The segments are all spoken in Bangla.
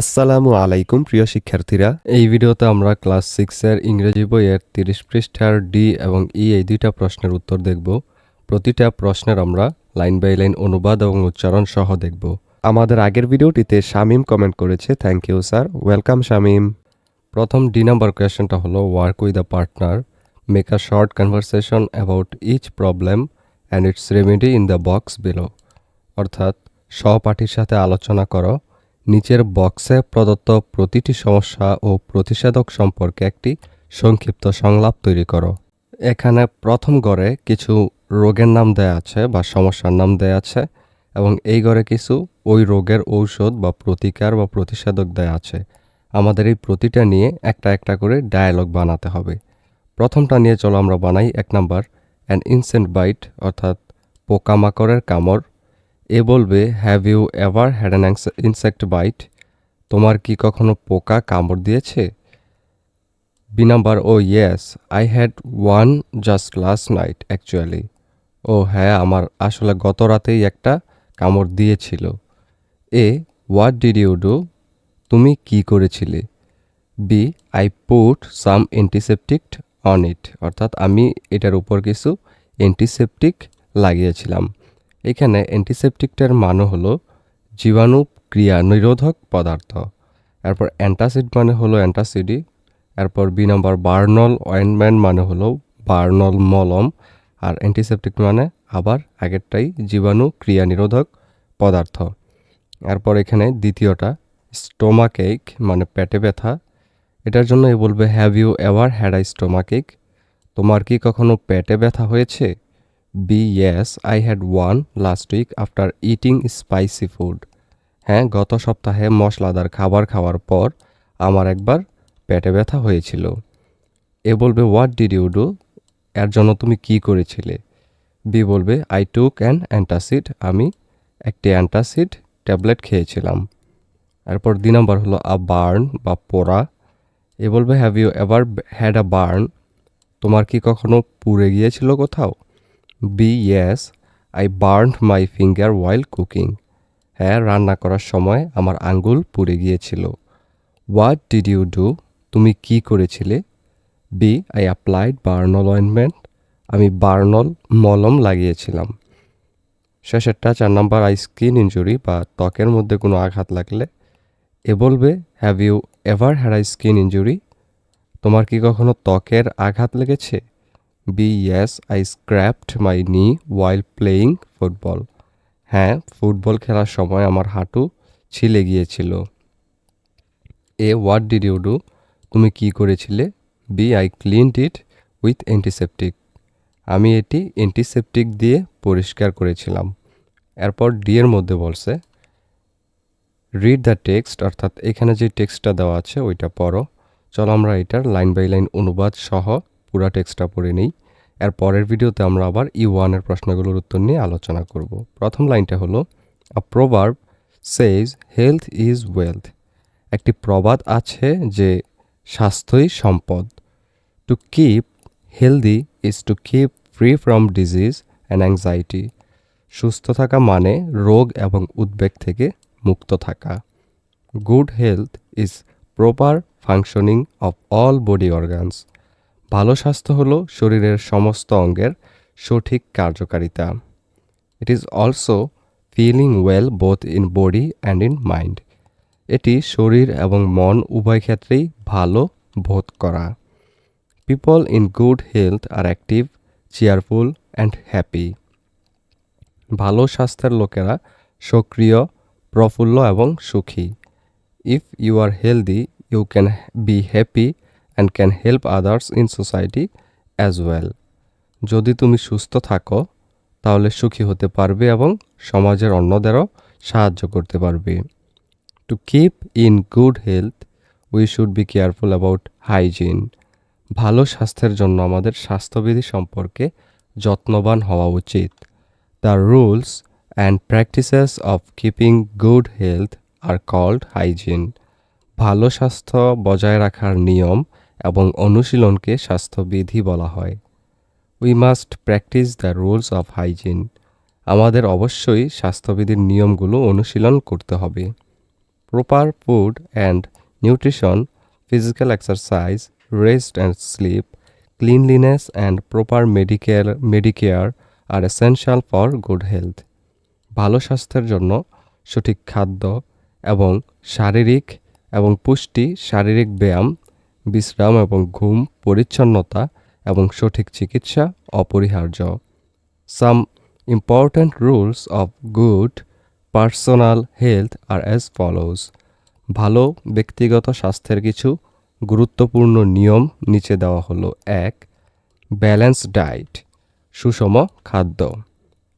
আসসালামু আলাইকুম, প্রিয় শিক্ষার্থীরা। এই ভিডিওতে আমরা ক্লাস সিক্সের ইংরেজি বইয়ের তিরিশ পৃষ্ঠার ডি এবং ই এই দুইটা প্রশ্নের উত্তর দেখব। প্রতিটা প্রশ্নের আমরা লাইন বাই লাইন অনুবাদ এবং উচ্চারণ সহ দেখব। আমাদের আগের ভিডিওটিতে শামিম কমেন্ট করেছে thank you sir welcome Shamim. প্রথম ডি নাম্বার কোয়েশ্চেনটা হলো work with a partner make a short conversation about each problem and its remedy in the box below অর্থাৎ সহপাঠীর সাথে আলোচনা করো। নিচের বক্সে প্রদত্ত প্রতিটি সমস্যা ও প্রতিষেধক সম্পর্কে একটি সংক্ষিপ্ত সংলাপ তৈরি করো। এখানে প্রথম গড়ে কিছু রোগের নাম দেয়া আছে বা সমস্যার নাম দেয়া আছে এবং এই গড়ে কিছু ওই রোগের ঔষধ বা প্রতিকার বা প্রতিষেধক দেয়া আছে। আমাদের এই প্রতিটা নিয়ে একটা একটা করে ডায়ালগ বানাতে হবে। প্রথমটা নিয়ে চলো আমরা বানাই এক নাম্বার অ্যান ইনসেন্ট বাইট অর্থাৎ পোকামাকড়ের কামড়। এ বলবে have you ever had an insect bite তোমার কি কখনো পোকা কামড় দিয়েছে? B number O yes I had one just last night actually ও হ্যাঁ আমার আসলে গত রাতেই একটা কামড় দিয়েছিল। A what did you do তুমি কি করেছিলে? B I put some antiseptic on it অর্থাৎ আমি এটার উপর কিছু অ্যান্টিসেপটিক লাগিয়েছিলাম। এখানে অ্যান্টিসেপটিকটার মানে হলো জীবাণু ক্রিয়া নিরোধক পদার্থ। এরপর অ্যান্টাসিড মানে হলো অ্যান্টাসিডি এরপর বি নম্বর বার্নল অয়েনমেন্ট মানে হলো বার্নল মলম, আর অ্যান্টিসেপটিক মানে আবার আগেরটাই জীবাণু ক্রিয়া নিরোধক পদার্থ। এরপর এখানে দ্বিতীয়টা স্টোমাকেক মানে পেটে ব্যথা। এটার জন্য এ বলবে have you ever had a stomachache তোমার কি কখনো পেটে ব্যথা হয়েছে? B yes I had one last week after eating spicy food হ্যাঁ গত সপ্তাহে মশলাদার খাবার খাওয়ার পর আমার একবার পেটে ব্যথা হয়েছিল। এ বলবে হোয়াট ডিড ইউ ডু এর জন্য তুমি কি করেছিলে? বি বলবে আই টুক অ্যান অ্যান্টাসিড আমি একটি অ্যান্টাসিড ট্যাবলেট খেয়েছিলাম। এরপর দুই নম্বর হলো আ বার্ন বা পোড়া। এ বলবে have you ever had a burn তোমার কি কখনো পুড়ে গিয়েছিল কোথাও? B yes I burn my finger while cooking হ্যাঁ রান্না করার সময় আমার আঙ্গুল পুড়ে গিয়েছিল। হোয়াট ডিড ইউ ডু তুমি কি করেছিলে? B I applied Burnol ointment আমি বার্নল মলম লাগিয়েছিলাম। শেষেরটা চার নম্বর আই স্কিন ইঞ্জুরি বা ত্বকের মধ্যে কোনো আঘাত লাগলে। এ বলবে have you ever had a skin injury তোমার কি কখনো ত্বকের আঘাত লেগেছে? B yes I scraped my knee while playing football হ্যাঁ ফুটবল খেলার সময় আমার হাঁটু ছিলে গিয়েছিল। A what did you do তুমি কি করেছিলে? B I cleaned it with antiseptic আমি এটি অ্যান্টিসেপটিক দিয়ে পরিষ্কার করেছিলাম। এরপর ডি এর মধ্যে বলছে রিড দ্য টেক্সট অর্থাৎ এখানে যে টেক্সটটা দেওয়া আছে, ওইটা পড়ো। চলো আমরা এটার লাইন বাই লাইন অনুবাদ সহ পুরা টেক্সটটা পড়ে নিই। এর পরের ভিডিওতে আমরা আবার ই ওয়ানের প্রশ্নগুলোর উত্তর নিয়ে আলোচনা করব। প্রথম লাইনটা হলো a proverb says health is wealth একটি প্রবাদ আছে যে স্বাস্থ্যই সম্পদ। To keep healthy is to keep free from disease and anxiety সুস্থ থাকা মানে রোগ এবং উদ্বেগ থেকে মুক্ত থাকা। Good health is proper functioning of all body organs ভালো স্বাস্থ্য হলো শরীরের সমস্ত অঙ্গের সঠিক কার্যকারিতা। It is also feeling well both in body and in mind এটি শরীর এবং মন উভয় ক্ষেত্রেই ভালো বোধ করা। People in good health are active cheerful and happy ভালো স্বাস্থ্যের লোকেরা সক্রিয়, প্রফুল্ল এবং সুখী। If you are healthy you can be happy and can help others in society as well যদি তুমি সুস্থ থাকো, তাহলে সুখী হতে পারবে এবং সমাজের অন্যদেরও সাহায্য করতে পারবে। To keep in good health we should be careful about hygiene ভালো স্বাস্থ্যের জন্য আমাদের স্বাস্থ্যবিধি সম্পর্কে যত্নবান হওয়া উচিত। The rules and practices of keeping good health are called hygiene ভালো স্বাস্থ্য বজায় রাখার নিয়ম এবং অনুশীলনকে স্বাস্থ্যবিধি বলা হয়। We must practise the rules of hygiene আমাদের অবশ্যই স্বাস্থ্যবিধির নিয়মগুলো অনুশীলন করতে হবে। Proper food and nutrition physical exercise rest and sleep cleanliness and proper medicare medicare are essential for good health ভালো স্বাস্থ্যের জন্য সঠিক খাদ্য এবং শারীরিক এবং পুষ্টি শারীরিক ব্যায়াম বিশ্রাম এবং ঘুম পরিচ্ছন্নতা এবং সঠিক চিকিৎসা অপরিহার্য। Some important rules of good personal health are as follows ভালো ব্যক্তিগত স্বাস্থ্যের কিছু গুরুত্বপূর্ণ নিয়ম নিচে দেওয়া হলো। এক ব্যালেন্স ডায়েট সুষম খাদ্য।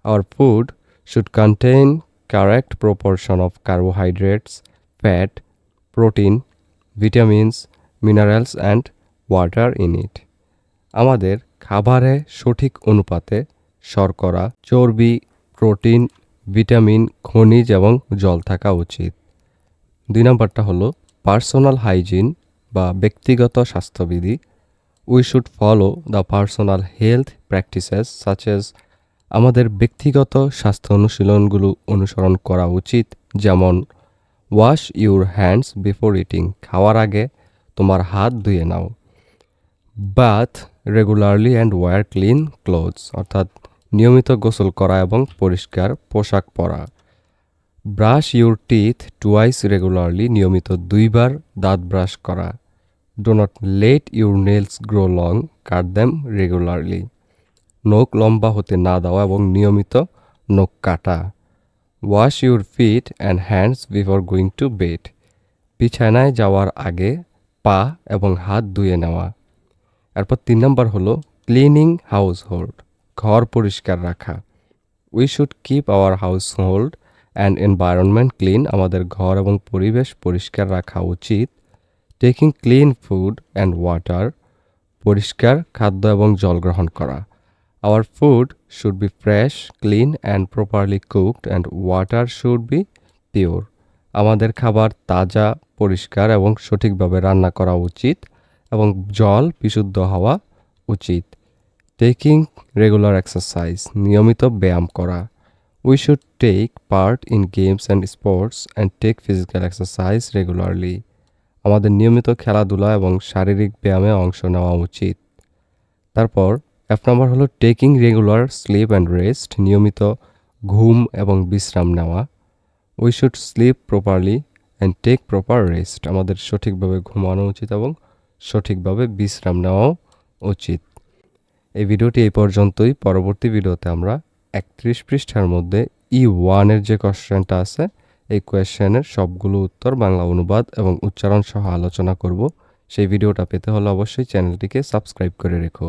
Our food should contain correct proportion of carbohydrates fat protein vitamins, minerals and water in it আমাদের খাবারে সঠিক অনুপাতে শর্করা, চর্বি, প্রোটিন, ভিটামিন, খনিজ এবং জল থাকা উচিত। দুই নম্বরটা হলো পার্সোনাল হাইজিন বা ব্যক্তিগত স্বাস্থ্যবিধি। We should follow the personal health practices such as আমাদের ব্যক্তিগত স্বাস্থ্য অনুশীলনগুলো অনুসরণ করা উচিত। যেমন wash your hands before eating খাওয়ার আগে তোমার হাত ধুয়ে নাও। Bath regularly and wear clean clothes অর্থাৎ নিয়মিত গোসল করা এবং পরিষ্কার পোশাক পরা। Brush your teeth twice regularly নিয়মিত দুইবার দাঁত ব্রাশ করা। Do not let your nails grow long cut them regularly নখ লম্বা হতে না দেওয়া এবং নিয়মিত নখ কাটা। Wash your feet and hands before going to bed বিছানায় যাওয়ার আগে পা এবং হাত ধুয়ে নেওয়া। এরপর তিন নম্বর হলো ক্লিনিং হাউস হোল্ড ঘর পরিষ্কার রাখা। We should keep our household and environment clean আমাদের ঘর এবং পরিবেশ পরিষ্কার রাখা উচিত। Taking clean food and water পরিষ্কার খাদ্য এবং জল গ্রহণ করা। Our food should be fresh clean and properly cooked and water should be pure আমাদের খাবার তাজা পরিষ্কার এবং সঠিকভাবে রান্না করা উচিত এবং জল বিশুদ্ধ হওয়া উচিত। টেকিং রেগুলার এক্সারসাইজ নিয়মিত ব্যায়াম করা। We should take part in games and sports and take physical exercise regularly আমাদের নিয়মিত খেলাধুলা এবং শারীরিক ব্যায়ামে অংশ নেওয়া উচিত। তারপর এক নম্বর হলো taking regular sleep and rest নিয়মিত ঘুম এবং বিশ্রাম নেওয়া। We should sleep properly and take proper rest আমাদের সঠিকভাবে ঘুমানো উচিত এবং সঠিকভাবে বিশ্রাম নেওয়াও উচিত। এই ভিডিওটি এই পর্যন্তই। পরবর্তী ভিডিওতে আমরা একত্রিশ পৃষ্ঠার মধ্যে ই ওয়ানের যে কোয়েশ্চেনটা আছে, এই কোয়েশ্চেনের সবগুলো উত্তর, বাংলা অনুবাদ এবং উচ্চারণ সহ আলোচনা করব। সেই ভিডিওটা পেতে হলে অবশ্যই চ্যানেলটিকে সাবস্ক্রাইব করে রেখো।